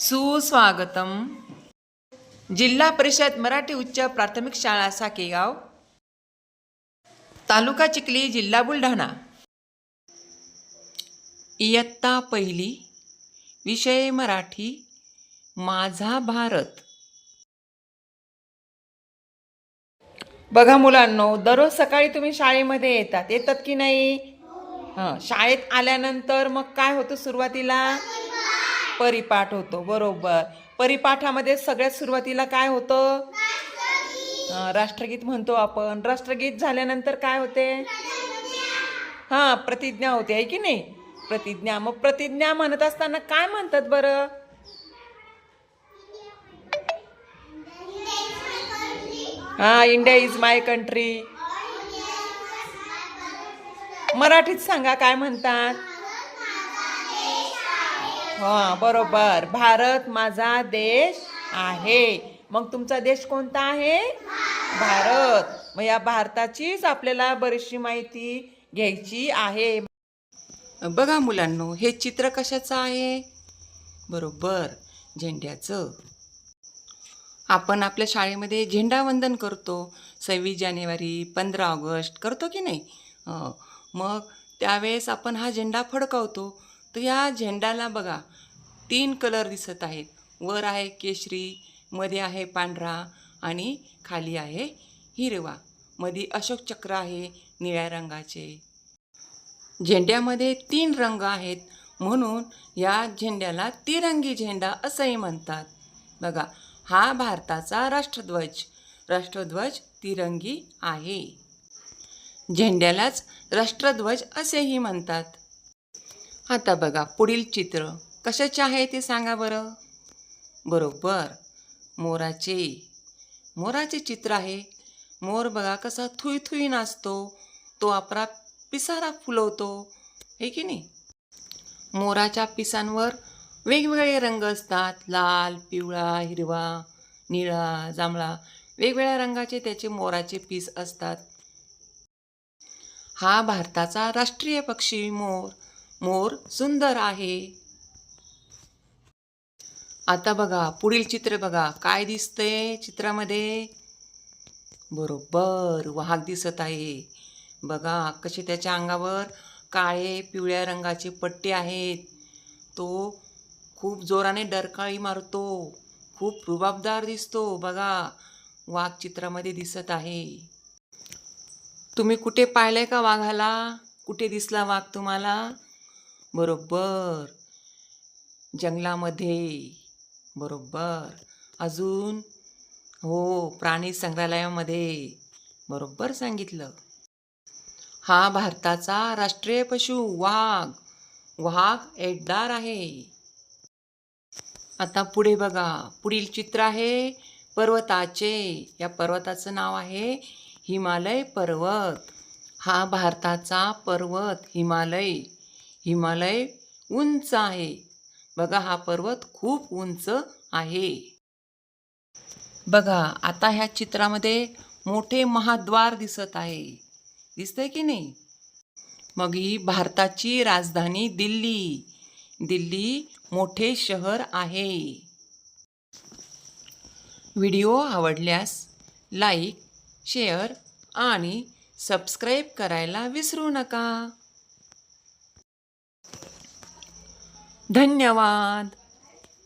सुस्वागतम. जिल्हा परिषद मराठी उच्च प्राथमिक शाळा साकेगाव. तालुका चिखली जिल्हा बुलढाणा. इयत्ता पहिली विषय मराठी माझा भारत. बघा मुलांनो दररोज सकाळी तुम्ही शाळेमध्ये येतात. येतात की नाही? हां शाळेत आल्यानंतर मग काय होतं सुरुवातीला? परिपाठ होतो बरोबर. परिपाठामध्ये सगळ्यात सुरुवातीला काय होतं? राष्ट्रगीत म्हणतो आपण. राष्ट्रगीत झाल्यानंतर काय होते? हां प्रतिज्ञा होते आहे की नाही? प्रतिज्ञा. मग प्रतिज्ञा म्हणत असताना काय म्हणतात बरं? हा इंडिया इज माय कंट्री. मराठीत सांगा काय म्हणतात? हां बरोबर. भारत माझा देश आहे. मग तुमचा देश कोणता आहे? भारत. मग या भारताचीच आपल्याला बरीचशी माहिती घ्यायची आहे. बघा मुलांनो हे चित्र कशाचं आहे? बरोबर. झेंड्याचं. आपण आपल्या शाळेमध्ये झेंडावंदन करतो. सव्वीस जानेवारी पंधरा ऑगस्ट करतो की नाही? मग त्यावेळेस आपण हा झेंडा फडकवतो. तर या झेंड्याला बघा तीन कलर दिसत आहेत. वर आहे केशरी मध्ये आहे पांढरा आणि खाली आहे हिरवा. मध्ये अशोक चक्र आहे निळ्या रंगाचे. झेंड्यामध्ये तीन रंग आहेत म्हणून या झेंड्याला तिरंगी झेंडा असंही म्हणतात. बघा हा भारताचा राष्ट्रध्वज. राष्ट्रध्वज तिरंगी आहे. झेंड्यालाच राष्ट्रध्वज असेही म्हणतात. आता बघा पुढील चित्र. कशाचे आहे ते सांगा बरं. बरोबर. मोराचे. मोराचे चित्र आहे. मोर बघा कसा थुई थुई नाचतो तो आपला पिसारा फुलवतो. हे की नाही? मोराच्या पिसांवर वेगवेगळे रंग असतात. लाल पिवळा हिरवा निळा जांभळा. वेगवेगळ्या रंगाचे त्याचे मोराचे पीस असतात. हा भारताचा राष्ट्रीय पक्षी मोर. मोर सुंदर आहे. आता बघा पुढील चित्र बघा. काय दिसतंय चित्रामध्ये? बरोबर वाघ दिसत आहे. बघा कसे त्याच्या अंगावर काळे पिवळ्या रंगाचे पट्टे आहेत. तो खूप जोराने डरकाळी मारतो. खूप रुबाबदार दिसतो. बघा वाघ चित्रामध्ये दिसत आहे. तुम्ही कुठे पाहिलंय का वाघाला? कुठे दिसला वाघ तुम्हाला? बरोबर. जंगलामध्ये. बरोबर. अजून? हो प्राणी संग्रहालयामध्ये. बरोबर सांगितलं. हा भारताचा राष्ट्रीय पशु वाघ. वाघ एटदार आहे. आता पुढे बघा. पुढील चित्र आहे पर्वताचे. या पर्वताचं नाव आहे हिमालय पर्वत. हा भारताचा पर्वत हिमालय. हिमालय उंच आहे. बघा हा पर्वत खूप उंच आहे. बघा आता ह्या चित्रामध्ये मोठे महाद्वार दिसत आहे. दिसतंय की नाही? मग ही भारताची राजधानी दिल्ली. दिल्ली मोठे शहर आहे. व्हिडिओ आवडल्यास लाईक शेअर आणि सबस्क्राईब करायला विसरू नका. धन्यवाद.